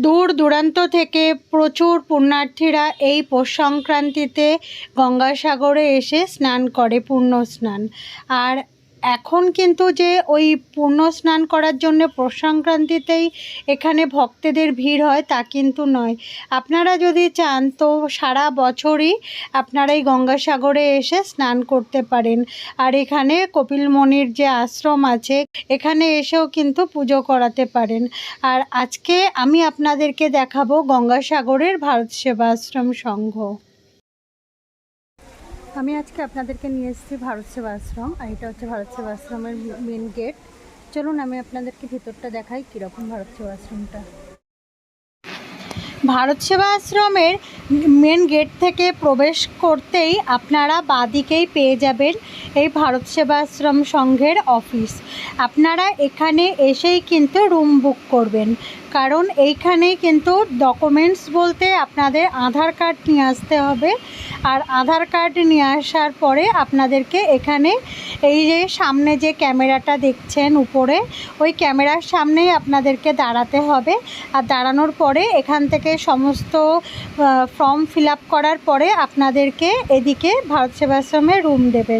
দূর দূরান্ত থেকে প্রচুর পুণ্যার্থীরা এই পৌষ সংক্রান্তিতে গঙ্গাসাগরে এসে স্নান করে, পূর্ণ স্নান। আর এখন কিন্তু যে ওই পুণ্য স্নান করার জন্য পৌষ সংক্রান্তিতেই এখানে ভক্তদের ভিড় হয় তা কিন্তু নয়। আপনারা যদি চান তো সারা বছরই আপনারা এই গঙ্গাসাগরে এসে স্নান করতে পারেন। আর এখানে কপিলমণির যে আশ্রম আছে, এখানে এসেও কিন্তু পুজো করাতে পারেন। আর আজকে আমি আপনাদেরকে দেখাবো গঙ্গাসাগরের ভারত সেবা আশ্রম সংঘ। আমি আজকে আপনাদেরকে নিয়ে এসেছি ভারত সেবা আশ্রম, আর এটা হচ্ছে ভারত সেবা আশ্রমের মেন গেট চলুন, আমি আপনাদেরকে ভিতরটা দেখাই কীরকম ভারত সেবা আশ্রমটা। ভারত সেবা আশ্রমের মেন গেট থেকে প্রবেশ করতেই আপনারা বাদিকেই পেয়ে যাবেন এই ভারত সেবাশ্রম সংঘের অফিস আপনারা এখানে এসেই কিন্তু রুম বুক করবেন। কারণ এইখানেই কিন্তু ডকুমেন্টস বলতে আপনাদের আধার কার্ড নিয়ে আসতে হবে। আর আধার কার্ড নিয়ে আসার পরে আপনাদেরকে এখানে এই যে সামনে যে ক্যামেরাটা দেখছেন উপরে, ওই ক্যামেরার সামনেই আপনাদেরকে দাঁড়াতে হবে। আর দাঁড়ানোর পরে এখান থেকে সমস্ত ফর্ম ফিল করার পরে আপনাদেরকে এদিকে ভারত সেবাশ্রমে রুম দেবে।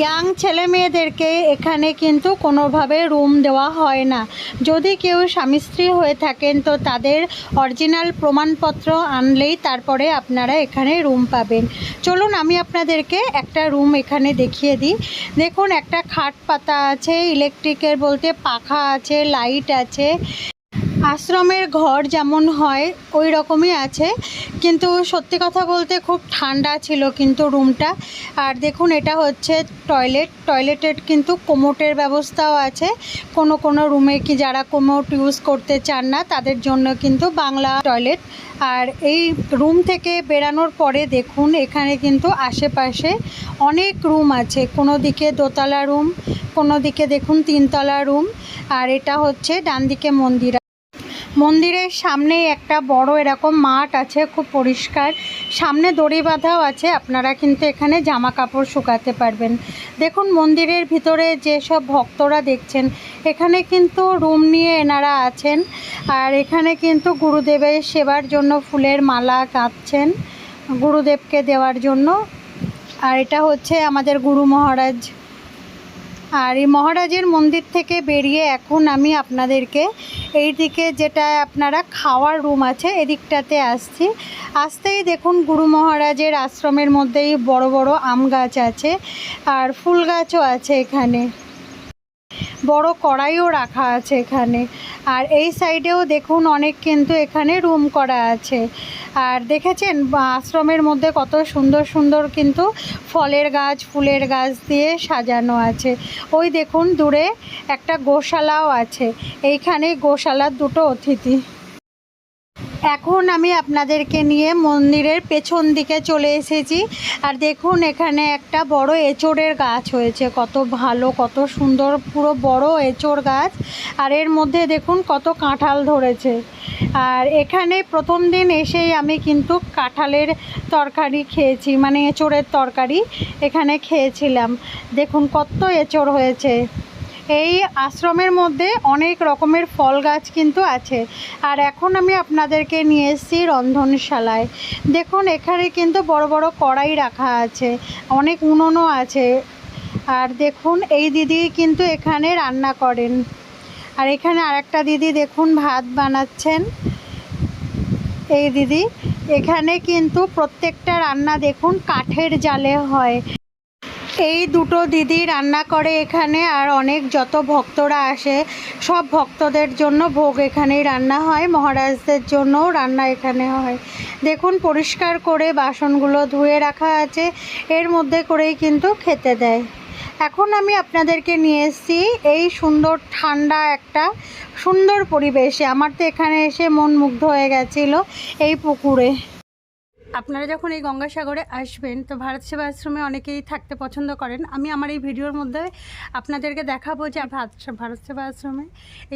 ইয়াং ছেলে মেয়েদেরকে এখানে কিন্তু কোনোভাবে রুম দেওয়া হয় না। যদি কেউ স্বামী স্ত্রী হয়ে থাকেন তো তাদের অরিজিনাল প্রমাণপত্র আনলেই তারপরে আপনারা এখানে রুম পাবেন। চলুন আমি আপনাদেরকে একটা রুম এখানে দেখিয়ে দিই। দেখুন একটা খাট পাতা আছে ইলেকট্রিকের বলতে পাখা আছে লাইট আছে। আশ্রমের ঘর যেমন হয়, ওই রকমই আছে। কিন্তু সত্যি কথা বলতে খুব ঠান্ডা ছিল কিন্তু রুমটা। আর দেখুন, এটা হচ্ছে টয়লেট। টয়লেটের কিন্তু কোমোটের ব্যবস্থাও আছে। কোনো কোনো রুমে কি যারা কোমোট ইউজ করতে চান না, তাদের জন্য কিন্তু বাংলা টয়লেট। আর এই রুম থেকে বেরানোর পরে দেখুন, এখানে কিন্তু আশেপাশে অনেক রুম আছে। কোনো দিকে দোতলা রুম, কোনো দিকে দেখুন তিনতলা রুম। আর এটা হচ্ছে ডান দিকে মন্দির। মন্দিরের সামনে একটা বড় এরকম মাঠ আছে, খুব পরিষ্কার। সামনে দড়ি বাঁধাও আছে, আপনারা কিন্তু এখানে জামা কাপড় শুকাতে পারবেন। দেখুন মন্দিরের ভিতরে যেসব ভক্তরা দেখছেন, এখানে কিন্তু রুম নিয়ে এনারা আছেন, আর এখানে কিন্তু গুরুদেবের সেবার জন্য ফুলের মালা গাঁথছেন গুরুদেবকে দেওয়ার জন্য। আর এটা হচ্ছে আমাদের গুরু মহারাজ। আর এই মহারাজের মন্দির থেকে বেরিয়ে এখন আমি আপনাদেরকে এই দিকে যেটা আপনারা খাওয়ার রুম আছে, এদিকটাতে আসছি। আসতেই দেখুন গুরু মহারাজের আশ্রমের মধ্যেই বড় বড় আম গাছ আছে, আর ফুল গাছও আছে এখানে। বড় কড়াইও রাখা আছে এখানে। আর এই সাইডেও দেখুন অনেক কিন্তু এখানে রুম করা আছে। আর দেখেছেন, আশ্রমের মধ্যে কত সুন্দর সুন্দর কিন্তু ফলের গাছ, ফুলের গাছ দিয়ে সাজানো আছে। ওই দেখুন দূরে একটা গোশালাও আছে। এইখানে গোশালার দুটো অতিথি। এখন আমি আপনাদেরকে নিয়ে মন্দিরের পেছন দিকে চলে এসেছি। আর দেখুন, এখানে একটা বড় এঁচড়ের গাছ হয়েছে। কত ভালো, কত সুন্দর, পুরো বড় এঁচড় গাছ। আর এর মধ্যে দেখুন, কত কাঁঠাল ধরেছে। আর এখানে প্রথম দিন এসেই আমি কিন্তু কাঁঠালের তরকারি খেয়েছি মানে এঁচড়ের তরকারি এখানে খেয়েছিলাম। দেখুন, কত এঁচড় হয়েছে। এই আশ্রমের মধ্যে অনেক রকমের ফল গাছ কিন্তু আছে। আর এখন আমি আপনাদেরকে নিয়ে এসেছি রন্ধনশালায়। দেখুন, এখানে কিন্তু বড় বড় কড়াই রাখা আছে, অনেক উনুনও আছে। আর দেখুন, এই দিদি কিন্তু এখানে রান্না করেন। আর এখানে আরেকটা দিদি দেখুন, ভাত বানাচ্ছেন। এই দিদি, এখানে কিন্তু প্রত্যেকটা রান্না দেখুন, কাঠের জালে হয়। এই দুটো দিদি রান্না করে এখানে আর অনেক যত ভক্তরা আসে, সব ভক্তদের জন্য ভোগ এখানেই রান্না হয়, মহারাজদের জন্যও রান্না এখানে হয়। দেখুন, পরিষ্কার করে বাসনগুলো ধুয়ে রাখা আছে, এর মধ্যে করেই কিন্তু খেতে দেয়। এখন আমি আপনাদেরকে নিয়ে এসেছি এই সুন্দর ঠান্ডা একটা সুন্দর পরিবেশে। আমার তো এখানে এসে মন মুগ্ধ হয়ে গেছিল এই পুকুরে। আপনারা যখন এই গঙ্গাসাগরে আসবেন, তো ভারত সেবা আশ্রমে অনেকেই থাকতে পছন্দ করেন। আমি আমার এই ভিডিওর মধ্যে আপনাদেরকে দেখাবো যে ভারত সেবা আশ্রমে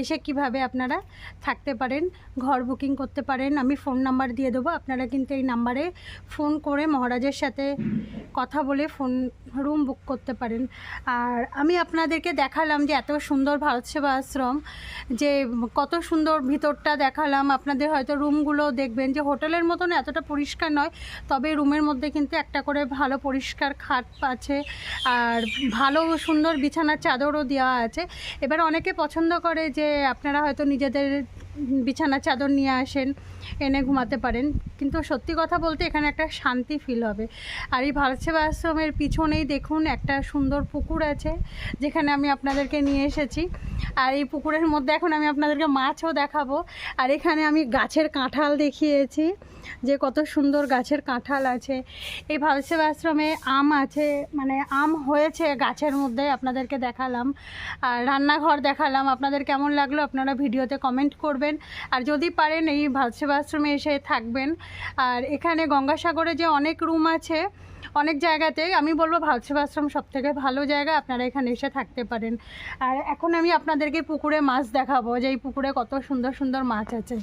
এসে কীভাবে আপনারা থাকতে পারেন, ঘর বুকিং করতে পারেন। আমি ফোন নাম্বার দিয়ে দেবো, আপনারা কিন্তু এই নাম্বারে ফোন করে মহারাজের সাথে কথা বলে ফোন রুম বুক করতে পারেন। আর আমি আপনাদেরকে দেখালাম যে এত সুন্দর ভারত সেবা আশ্রম যে কত সুন্দর ভিতরটা দেখালাম। আপনাদের হয়তো রুমগুলো দেখবেন যে হোটেলের মতন এতটা পরিষ্কার নয় তবে রুমের মধ্যে কিন্তু একটা করে ভালো পরিষ্কার খাট আছে আর ভালো সুন্দর বিছানার চাদরও দেওয়া আছে। এবার অনেকে পছন্দ করে যে আপনারা হয়তো নিজেদের বিছানার চাদর নিয়ে আসেন। এনে ঘুমাতে পারেন। কিন্তু সত্যি কথা বলতে এখানে একটা শান্তি ফিল হবে। আর এই ভারত সেবা আশ্রমের পিছনেই দেখুন একটা সুন্দর পুকুর আছে, যেখানে আমি আপনাদেরকে নিয়ে এসেছি। আর এই পুকুরের মধ্যে এখন আমি আপনাদেরকে মাছও দেখাবো। আর এখানে আমি গাছের কাঁঠাল দেখিয়েছি, যে কত সুন্দর গাছের কাঁঠাল আছে। এই ভারত সেবা আশ্রমে আম আছে মানে আম হয়েছে গাছের মধ্যে, আপনাদেরকে দেখালাম। আর রান্নাঘর দেখালাম, আপনাদের কেমন লাগল আপনারা ভিডিওতে কমেন্ট করবেন। আর যদি পারেন এই ভারত সেবা আশ্রমে এসে থাকবেন। আর এখানে গঙ্গাসাগরে যে অনেক রুম আছে, অনেক জায়গাতে, আমি বলব ভারত সেবা আশ্রম সব থেকে ভালো জায়গা, আপনারা এখানে এসে থাকতে পারেন। আর এখন আমি আপনাদেরকে পুকুরে মাছ দেখাবো, যে এই পুকুরে কত সুন্দর সুন্দর মাছ আছে।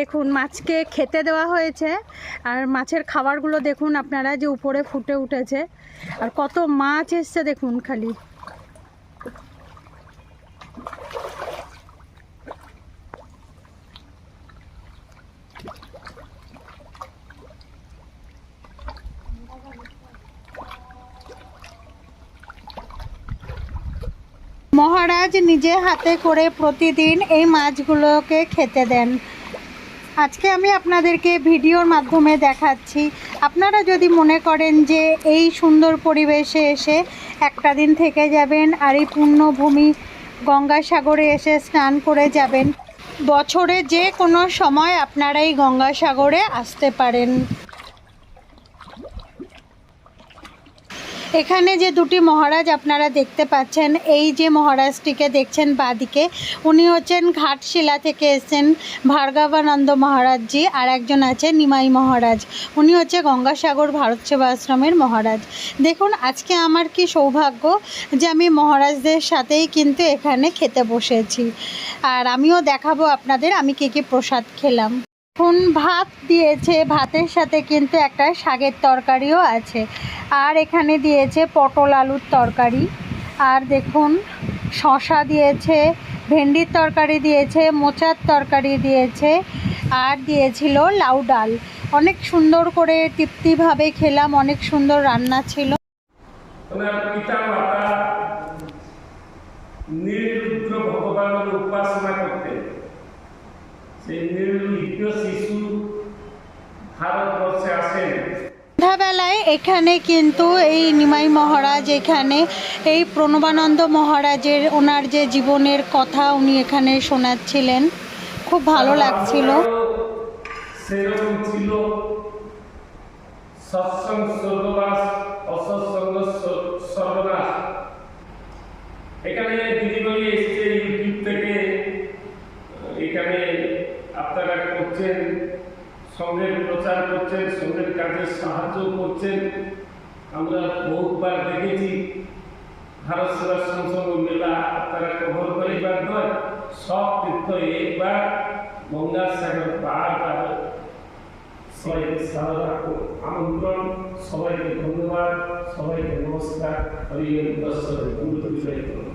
দেখুন, মাছকে খেতে দেওয়া হয়েছে। আর মাছের খাবারগুলো দেখুন আপনারা যে উপরে ফুটে উঠেছে। আর কত মাছ এসছে দেখুন খালি। মহারাজ নিজে হাতে করে প্রতিদিন এই মাছগুলোকে খেতে দেন। আজকে আমি আপনাদেরকে ভিডিওর মাধ্যমে দেখাচ্ছি। আপনারা যদি মনে করেন যে এই সুন্দর পরিবেশে এসে একটা দিন থেকে যাবেন আর এই পুণ্যভূমি গঙ্গাসাগরে এসে স্নান করে যাবেন, বছরে যে কোনো সময় আপনারা এই গঙ্গাসাগরে আসতে পারেন। এখানে যে দুটি মহারাজ আপনারা দেখতে পাচ্ছেন, এই যে মহারাজটিকে দেখছেন বাদিকে, উনি হচ্ছেন ঘাটশিলা থেকে এসেছেন ভার্গবানন্দ মহারাজজি, আর একজন আছে নিমাই মহারাজ। উনি হচ্ছে গঙ্গাসাগর ভারত সেবা আশ্রমের মহারাজ। দেখুন, আজকে আমার কি সৌভাগ্য যে আমি মহারাজদের সাথেই কিন্তু এখানে খেতে বসেছি। আর আমিও দেখাবো আপনাদের আমি কী কী প্রসাদ খেলাম। এখন ভাত দিয়েছে, ভাতের সাথে কিন্তু একটা শাকের তরকারিও আছে। আর এখানে দিয়েছে পটল আলুর তরকারি। আর দেখুন শশা দিয়েছে, ভেন্ডির তরকারি দিয়েছে, মোচার তরকারি দিয়েছে, আর দিয়েছিল লাউ ডাল। অনেক সুন্দর করে তৃপ্তিভাবে খেলাম, অনেক সুন্দর রান্না ছিল। ভগবানের উপাসনা করতেন। সেই সন্ধ্যাবেলায় এখানে কিন্তু এই নিমাই মহারাজ এখানে, এই প্রণবানন্দ মহারাজের ওনার যে জীবনের কথা উনি এখানে শোনাচ্ছিলেন, খুব ভালো লাগছিল। সৎসঙ্গ এসছে ইউটিউব থেকে এখানে আপনারা করছেন, সঙ্গের প্রচার করছেন, সঙ্গের কাজে সাহায্য করছেন। আমরা বহুবার দেখেছি, ভারত সেবা সংসদ মেলা আপনারা কভার করিবার নয় সব তীর্থ একবার গঙ্গাসাগর পাহাড় পাবে সবাইকে সাদা আমন্ত্রণ, সবাইকে ধন্যবাদ, সবাইকে নমস্কার হরি ওম দর্শন গুরু বিজয় করুন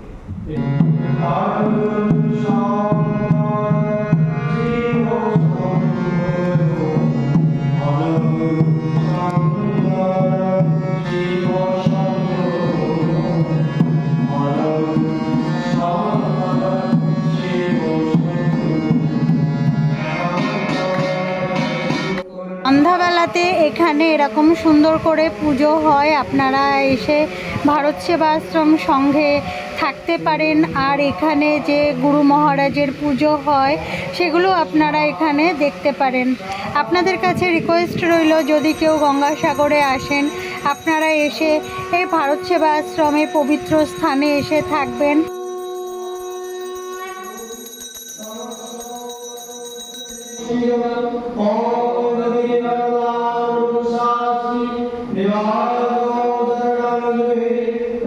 এরকম সুন্দর করে পুজো হয়, আপনারা এসে ভারত সেবাশ্রম সংঘে থাকতে পারেন। আর এখানে যে গুরু মহারাজের পুজো হয়, সেগুলো আপনারা এখানে দেখতে পারেন। আপনাদের কাছে রিকোয়েস্ট রইল, যদি কেউ গঙ্গাসাগরে আসেন, আপনারা এসে এই ভারত সেবা আশ্রমে পবিত্র স্থানে এসে থাকবেন।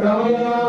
Ramana